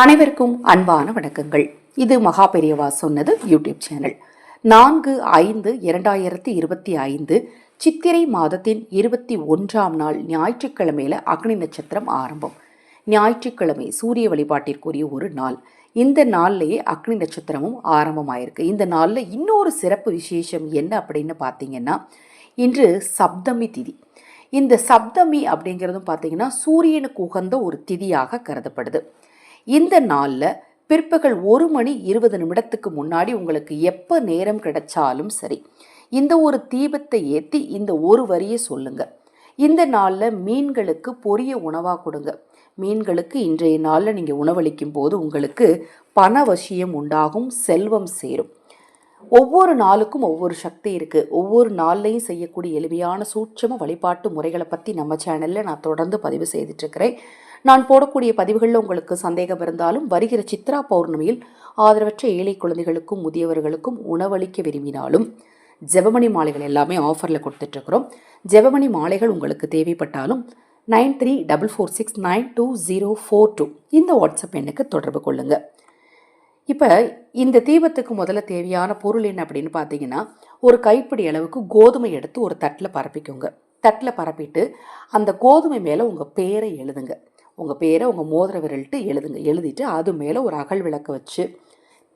அனைவருக்கும் அன்பான வணக்கங்கள். இது மகா பெரியவா சொன்னது யூடியூப் சேனல். நான்கு ஐந்து இரண்டாயிரத்தி இருபத்தி ஐந்து சித்திரை மாதத்தின் இருபத்தி ஒன்றாம் நாள் ஞாயிற்றுக்கிழமையில அக்னி நட்சத்திரம் ஆரம்பம். ஞாயிற்றுக்கிழமை சூரிய வழிபாட்டிற்குரிய ஒரு நாள். இந்த நாள்லேயே அக்னி நட்சத்திரமும் ஆரம்பமாயிருக்கு. இந்த நாளில் இன்னொரு சிறப்பு விசேஷம் என்ன அப்படின்னு பார்த்தீங்கன்னா இன்று சப்தமி திதி. இந்த சப்தமி அப்படிங்கிறதும் பார்த்தீங்கன்னா சூரியனுக்கு உகந்த ஒரு திதியாக கருதப்படுது. இந்த நாளில் பிற்பகல் ஒரு மணி இருபது நிமிடத்துக்கு முன்னாடி உங்களுக்கு எப்போ நேரம் கிடைச்சாலும் சரி இந்த ஒரு தீபத்தை ஏற்றி இந்த ஒரு வரியை சொல்லுங்க. இந்த நாளில் மீன்களுக்கு பொரிய உணவாக கொடுங்க. மீன்களுக்கு இன்றைய நாளில் நீங்கள் உணவளிக்கும் போது உங்களுக்கு பணவசியம் உண்டாகும் செல்வம் சேரும். ஒவ்வொரு நாளுக்கும் ஒவ்வொரு சக்தி இருக்குது ஒவ்வொரு நாள்லையும் செய்யக்கூடிய எளிமையான சூட்சம வழிபாட்டு முறைகளை பற்றி நம்ம சேனலில் நான் தொடர்ந்து பதிவு செய்துட்ருக்கிறேன் நான் போடக்கூடிய பதிவுகளில் உங்களுக்கு சந்தேகம் இருந்தாலும் வருகிற சித்ரா பௌர்ணமியில் ஆதரவற்ற ஏழை குழந்தைகளுக்கும் முதியவர்களுக்கும் உணவளிக்க விரும்பினாலும் ஜெபமணி மாலைகள் எல்லாமே ஆஃபரில் கொடுத்துட்ருக்குறோம் ஜெபமணி மாலைகள் உங்களுக்கு தேவைப்பட்டாலும் nine three double four six nine two zero four two இந்த வாட்ஸ்அப் எண்ணுக்கு தொடர்பு கொள்ளுங்கள் இப்போ இந்த தீபத்துக்கு முதல்ல தேவையான பொருள் என்ன அப்படின்னு பார்த்தீங்கன்னா ஒரு கைப்பிடி அளவுக்கு கோதுமை எடுத்து ஒரு தட்டில் பரப்பிக்கோங்க. தட்டில் பரப்பிட்டு அந்த கோதுமை மேலே உங்கள் பேரை எழுதுங்க. உங்கள் பேரை உங்கள் மோதிர விரல்ட்டு எழுதுங்க. எழுதிட்டு அது மேலே ஒரு அகல் விளக்க வச்சு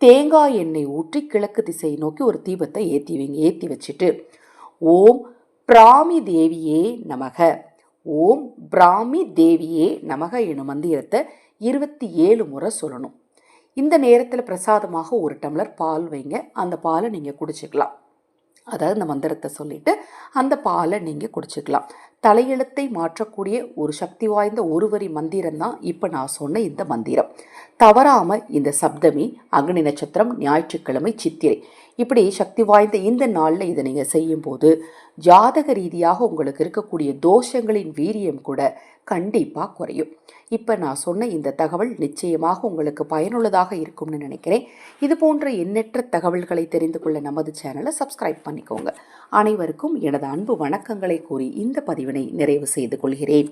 தேங்காய் எண்ணெய் ஊற்றி கிழக்கு திசையை நோக்கி ஒரு தீபத்தை ஏற்றி வைங்க. ஏற்றி வச்சுட்டு ஓம் பிராமி தேவியே நமக. ஓம் பிராமி தேவியே நமக எனும் மந்திரத்தை இருபத்தி ஏழு முறை சொல்லணும். இந்த நேரத்தில் பிரசாதமாக ஒரு டம்ளர் பால் வைங்க. அந்த பாலை நீங்கள் குடிச்சிக்கலாம். அதாவது இந்த மந்திரத்தை சொல்லிட்டு அந்த பாலை நீங்கள் குடிச்சிக்கலாம். தலையெழுத்தை மாற்றக்கூடிய ஒரு சக்தி வாய்ந்த ஒரு வரி மந்திரம் தான் இப்போ நான் சொன்ன இந்த மந்திரம். தவறாமல் இந்த சப்தமி அக்னி நட்சத்திரம் ஞாயிற்றுக்கிழமை சித்திரை. இப்படி சக்தி வாய்ந்த இந்த நாளில் இதை நீங்கள் செய்யும்போது ஜாதக ரீதியாக உங்களுக்கு இருக்கக்கூடிய தோஷங்களின் வீரியம் கூட கண்டிப்பாக குறையும். இப்போ நான் சொன்ன இந்த தகவல் நிச்சயமாக உங்களுக்கு பயனுள்ளதாக இருக்கும்னு நினைக்கிறேன். இது போன்ற எண்ணற்ற தகவல்களை தெரிந்து கொள்ள நமது சேனலை சப்ஸ்கிரைப் பண்ணிக்கோங்க. அனைவருக்கும் எனது அன்பு வணக்கங்களை கூறி இந்த பதிவினை நிறைவு செய்து கொள்கிறேன்.